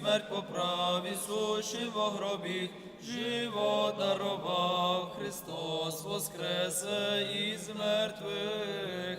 смерть поправ, суші во гробі, живо дарував, Христос воскресе із мертвих,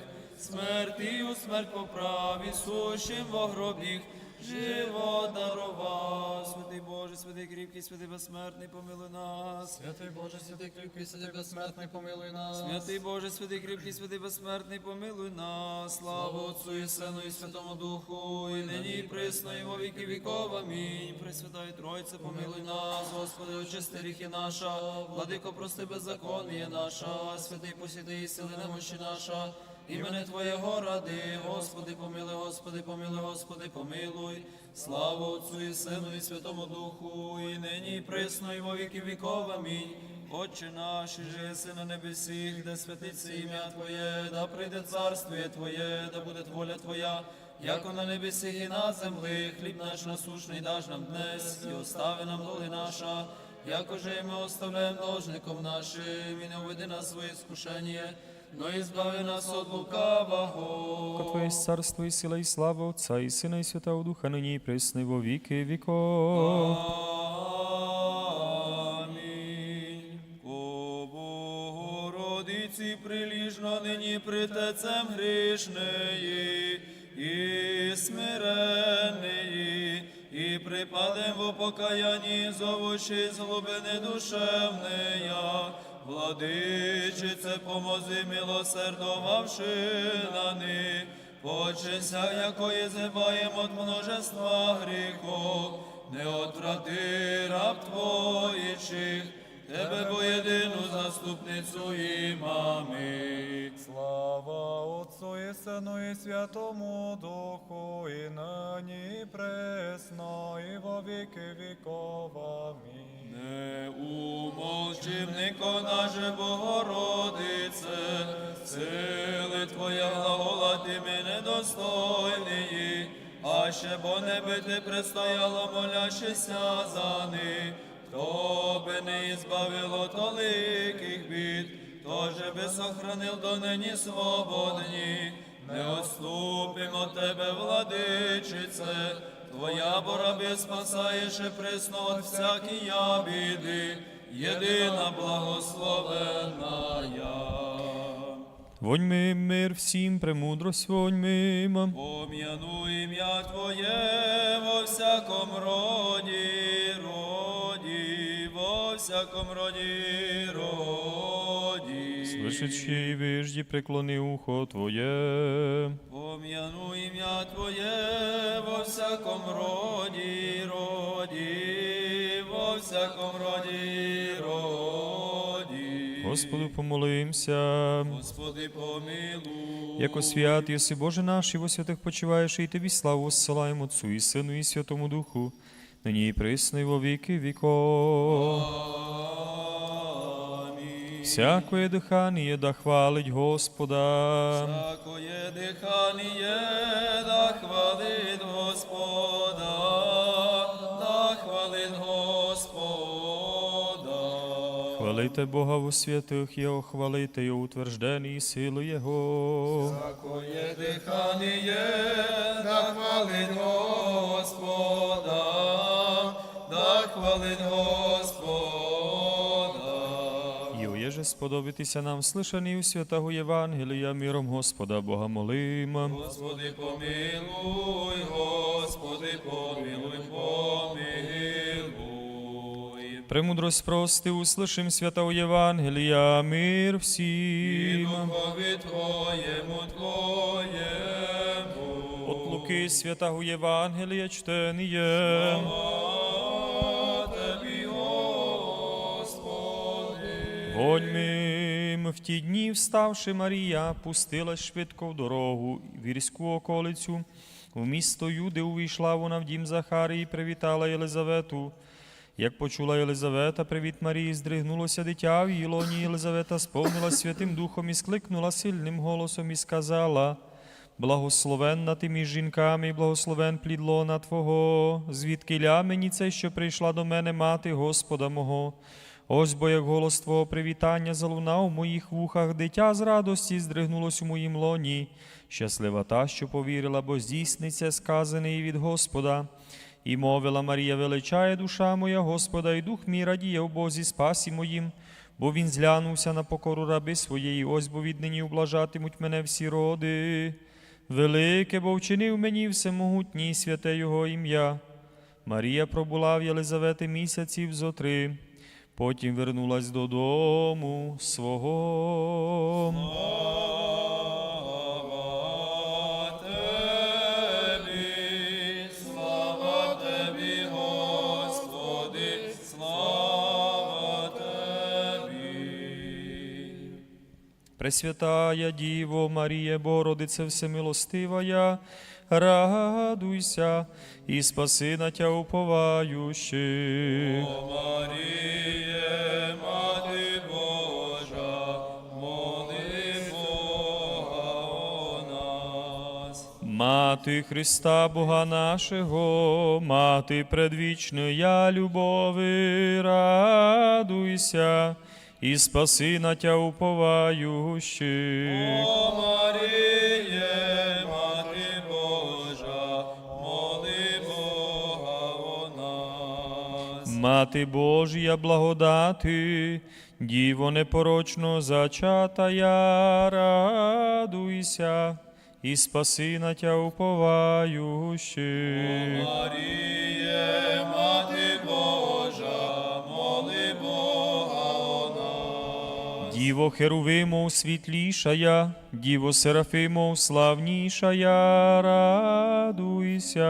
у смерть поправ, суші во гробі, живо дарував, святий Боже, святий кріпкий, святий безсмертний, помилуй нас. Святий Боже, святий кріпкий, святий безсмертний, помилуй нас. Святий Боже, святий кріпкий, святий безсмертний, помилуй нас, слава Отцу і Сину і Святому Духу, і нині і присно, і во віки віков. Амінь. Пресвятає Тройце, помилуй нас, Господи, очисти гріхи наша, владико, прости беззаконніє наша, святий посіди і сили немощі наша. Імене Твоєго ради, Господи, помилуй, Господи, помилуй, Господи, помилуй. Слава Отцу і Сину і Святому Духу, і нині і присно, і во віки віков. Амінь. Отче наш, єси на небесіх, де святиться ім'я Твоє, да прийде царствіє Твоє, да буде воля Твоя, яко на небесіх і на землі, хліб наш насушний даш нам днес, і остави нам доли наша, якоже і ми оставляємо должником нашим, і не уведи нас своє скушення, но і збави нас от лукавого. Ко Твоє есть царство і сила, і слава Отця, і Сина, і Святого Духа, нині і присно, і во віки віков. Амінь. О Богородиці приліжно нині притецем грішнеї і смиренної, і припадем в покаянні, зовучи з глибини душевнея. Владичице, помози милосердовавши на них, Почеся, якої зибаєм от множества гріхов, не отрати раб твоїчих, тебе бо і мами. Слава Отцу і Сину і Святому Духу, і нині пресно, і во віки віков. Амінь. Не умовчим нико наше Богородице, сили Твоя глагола ти мене достойний, а ще бо не би ти предстояла, молящися за них, хто би не ізбавило толиких бід, тоже би сохранив до нині свободні, не отступимо тебе, владичице, Твоя бораби спасаєш присно от всякія біди, єдина благословенна. Вонь ми мир всім, премудрость вонь мимо. Пом'яну ім'я Твоє во всяком роді, всяком роді, роді. Слышачи і вижді, преклони ухо Твоє. Пом'яну ім'я Твоє во всяком роді, роді, во всяком роді, роді. Господу помолимся. Господи, помилуй. Яко свят, єси Боже наш, і во святих почиваєш, і Тобі славу осилаємо Отцу і Сину і Святому Духу, нині і присно, і во віки віков. Всякое дихання да хвалить Господа. Всякое дихання да хвалить Господа, да хвалить Господа. Хвалите Бога у святих Його, хвалите Його утверждені сили Його. Всякое дихання да хвалить Господа, да хвалить Господа. І уєже сподобитися нам слишані у святого Євангелія миром Господа Бога молим. Господи, помилуй, Господи, помилуй, помилуй. Премудрость прости, услышим святого Євангелія, мир І всім. духові Твоєму, Твоєму. От Луки святого Євангелія чтеніє. Слава Господи. В ті дні, вставши Марія, пустилась швидко в дорогу в вірську околицю. В місто Юди увійшла вона в дім Захарії і привітала Єлизавету. Як почула Єлизавета, привіт Марії, здригнулося дитя в її лоні. Єлизавета сповнила Святим Духом і скликнула сильним голосом і сказала: Благословенна ти між жінками, благословен плід лона Твого, звідки ля мені це, що прийшла до мене мати Господа мого. Ось бо як голос Твого привітання залунав у моїх вухах, дитя з радості здригнулось у моїм лоні. Щаслива та, що повірила, бо здійсниться сказане і від Господа. І мовила Марія, величає душа моя Господа, і дух мій радіє в Бозі спасі моїм, бо він зглянувся на покору раби своєї, ось бо віднині ублажатимуть мене всі роди. Велике, бо вчинив мені всемогутній святе Його ім'я. Марія пробула в Єлизавети місяців зо три, потім вернулась додому свого. Слава Тебі, слава слава Тебі. Пресвятая Діво Марія, Богородице Всемилостивая, радуйся і спаси на Тя уповаючих. О Маріє, Мати Христа Бога нашого, мати предвічної любови, радуйся і спаси на Тя уповаючих. О Маріє, Мати Божа, моли Бога о нас. Мати Божія благодати, Діво непорочно зачатая, радуйся і спаси на Тя уповаючих. Маріє, Мати Божа, моли Бога о нас. Діво Херувимов світлішая, Діво Серафимов славнішая, радуйся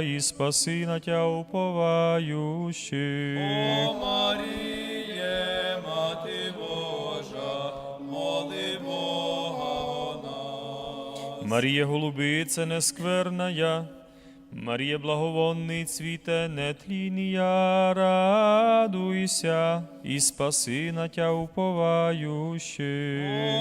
і спаси на Тя уповаючих. О Маріє, Марія голубице нескверная, Марія благовонний цвіте нетлінія, радуйся і спаси на Тя уповаючих.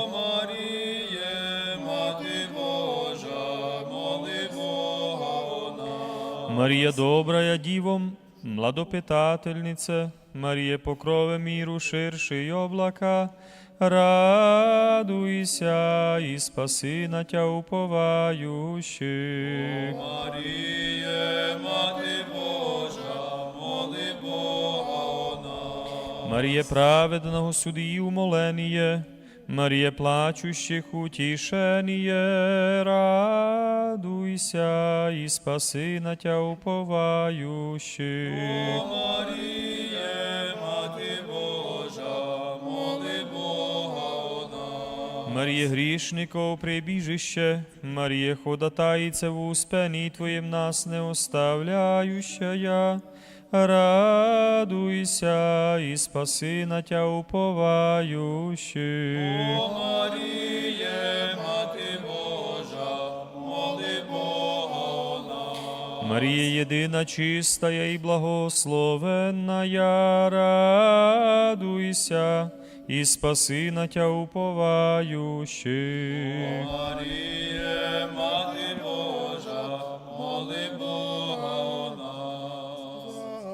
О Маріє, Мати Божа, моли Бога о нас. Марія добрая дівом, младопитательнице, Марія покрове міру ширший облака, радуйся і спаси на Тя уповаючих. Маріє, Мати Божа, моли Бога о нас. Марія праведного судії умоленіє, Марія плачущих утішеніє, радуйся і спаси на Тя уповаючих. О Маріє, нас. Марія грішников прибіжище, Марія ходатайце в успеній Твоєм нас не оставляющая, радуйся і спаси на Тя уповаючих. О Маріє, Мати Божа, моли Бога нас. Марія єдина чистая і благословенная, радуйся і спаси на Тя уповаючих. Маріє, Мати Божа, моли Бога о нас.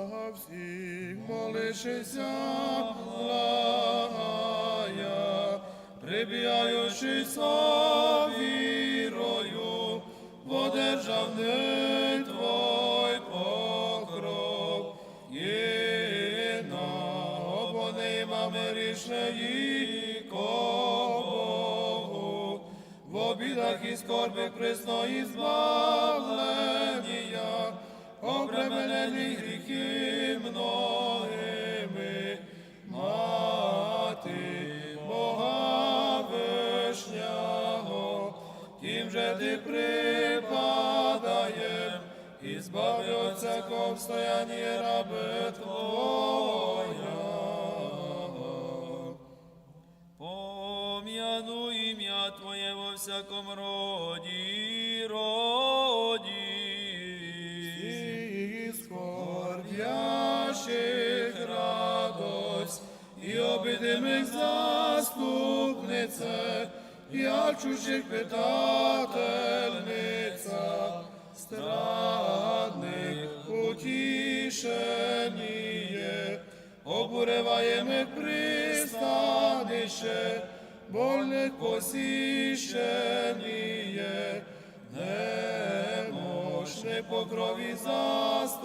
За всіх молишися, благая, прибігаючися вірою, подержавний Твой рішної Богу, в обідах і скорбих пресної збавлення, обременені гріхи многими, мати Бога вишнього, тим же ти припадаєм, і збави от всякого раби. Твоє во всяком роді. І скорбящих радость, і обидимих заступнице, як чужих питательниця, страдних утішеніє, обуреваємих пристанище, больних посіщеніє, немощ Пошли по крові заступниця,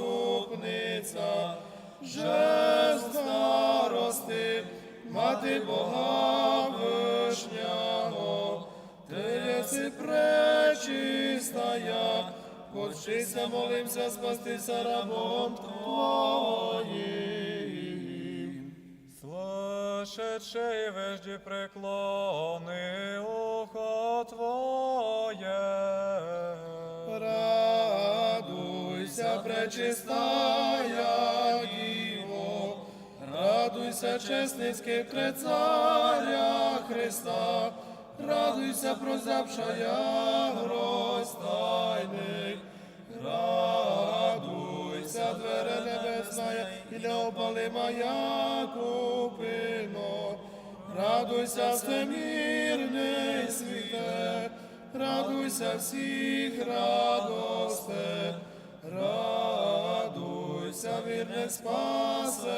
же старости, мати Бога вишнього, ти пречистая, Почися, молимся, спастися рабом Твоїм. Слышачи вежді преклони ухо Твоє. Радуйся, пречистая Діво, радуйся, чесницький царя Христа, радуйся, прозявшая гроз тайний, радуйся, двере небесная, і неопалима купино, радуйся, всемірний світе, радуйся всіх радосте, радуйся, вірне спасеніє,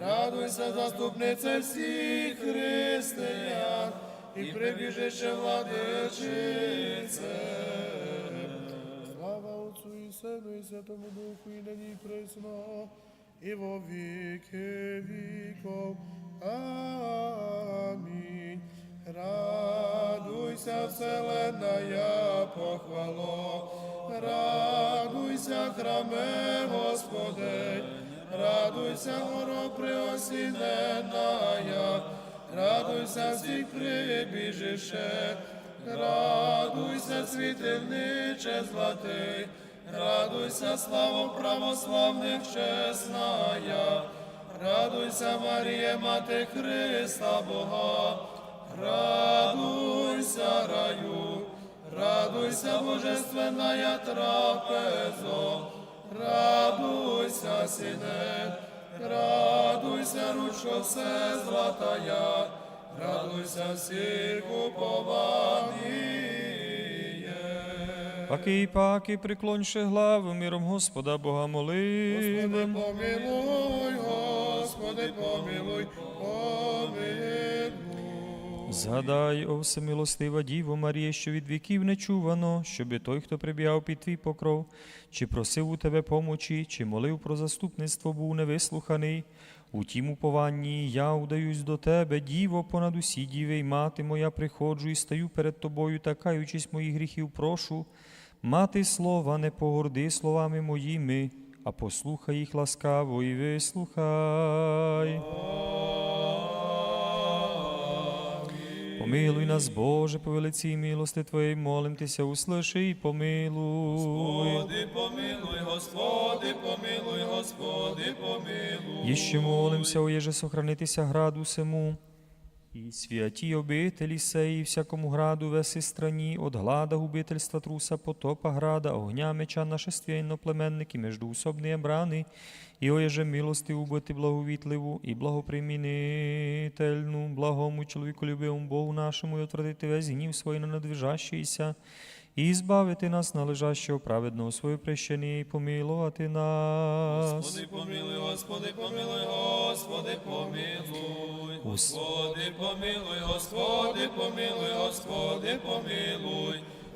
радуйся, заступнице всіх християн, і прибіжище владичице. Сину і Святому Духу, і нині присно, і во віки віков. Амінь. Радуйся, вселенная похвало, радуйся, храме Господи, радуйся, горо преосіненая, радуйся всіх прибіжище, радуйся, світильниче златий, радуйся, слава православних чесная, радуйся, Марія, Мати Христа Бога, радуйся, раю, радуйся, божественная трапезо, радуйся, сине, радуйся, ручко все златая, радуйся всіх упованіє. Паки, паки, приклоньше главу миром Господа Бога Господи, помилуй, Господи, помилуй, помилуй. Згадай, о всемилостива Діво Марія, що від віків не чувано, щоби той, хто прибігав під твій покров, чи просив у тебе помочі, чи молив про заступництво, був невислуханий. У тім упованні я удаюсь до тебе, діво, понад усі діви, й мати моя, приходжу і стаю перед тобою, та каючись моїх гріхів, прошу. Мати слова, не погорди словами моїми, а послухай їх ласкаво і вислухай. Помилуй нас, Боже, по велиці милости Твоєї, молимтеся, услиши і помилуй. Господи, помилуй, Господи, помилуй, Господи, помилуй. Іще молимся, оєже сохранитися граду сему. І святі обителі сеї всякому граду веси страні, от глада губительства труса потопа града, огня меча нашествия іноплеменники, междуусобні брани, і оєже милости убити благовітливу і благопримінительну, благому чоловіку любивому Богу нашому, і отвратити весь гнів свій на надвижащийся, і збавити нас належащого праведного своє прещення, і помилувати нас. Господи, помилуй, Господи, помилуй, Господи, помилуй. Господи, помилуй, Господи, помилуй, Господи, помилуй.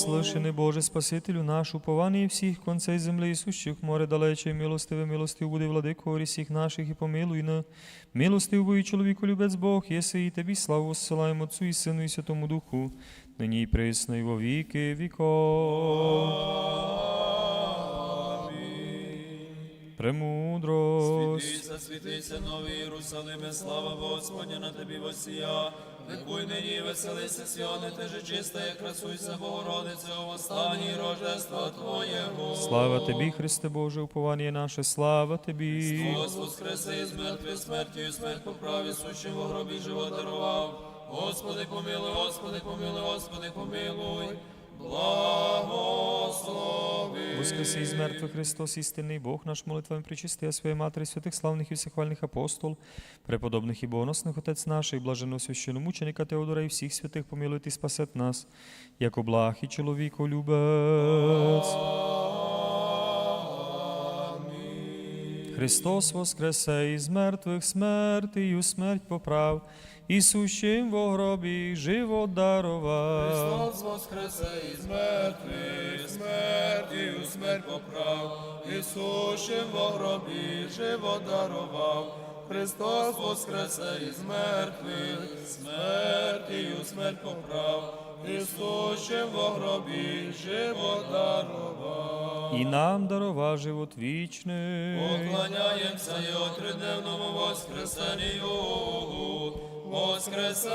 помилуй. Боже Спасителю наш, упование всіх концей земли і сущих море далече, милостиве, милостив буде владико всіх наших і помилуй на. Милостив бо і чоловіку любець Бог, єси і тобі славу осилаємо Отцу і Сину і Святому Духу, нині і присно і во віки віков. Премудрость. Світися, світися, новий Єрусалиме, слава Господня на тобі восія. Ликуй нині, веселися, Сіони, ти же чиста, як красуйся, Богородице, у останній рождества Твоєго. Слава Тобі, Христе Боже, уповання наше, слава Тобі. Христос воскресе із мертвих смертю, і смерть по праві сущим в гробі живот дарував. Господи, помилуй, Господи, помилуй, Господи, помилуй. Благослови. Воскреси із мертвих Христос, істинний Бог наш, молитвами причисти, своєї Матері, святих славних і всехвальних апостол, преподобних і богоносних Отець наших, блаженного священомученика Теодора і всіх святих помилуйте і спасет нас, як благ і чоловіколюбець. Христос воскресе із мертвих смертію смерть поправ, і сущим во гробі живот дарував. Христос воскресе із мертвих, смертію смерть поправ, Ісушим во гробі живот дарував. Христос воскресе із мертвих, смертію смерть поправ, Ісушим во гробі живот дарував. І нам дарова живот вічний. Поклоняємося Його тридневному воскресенню, воскресені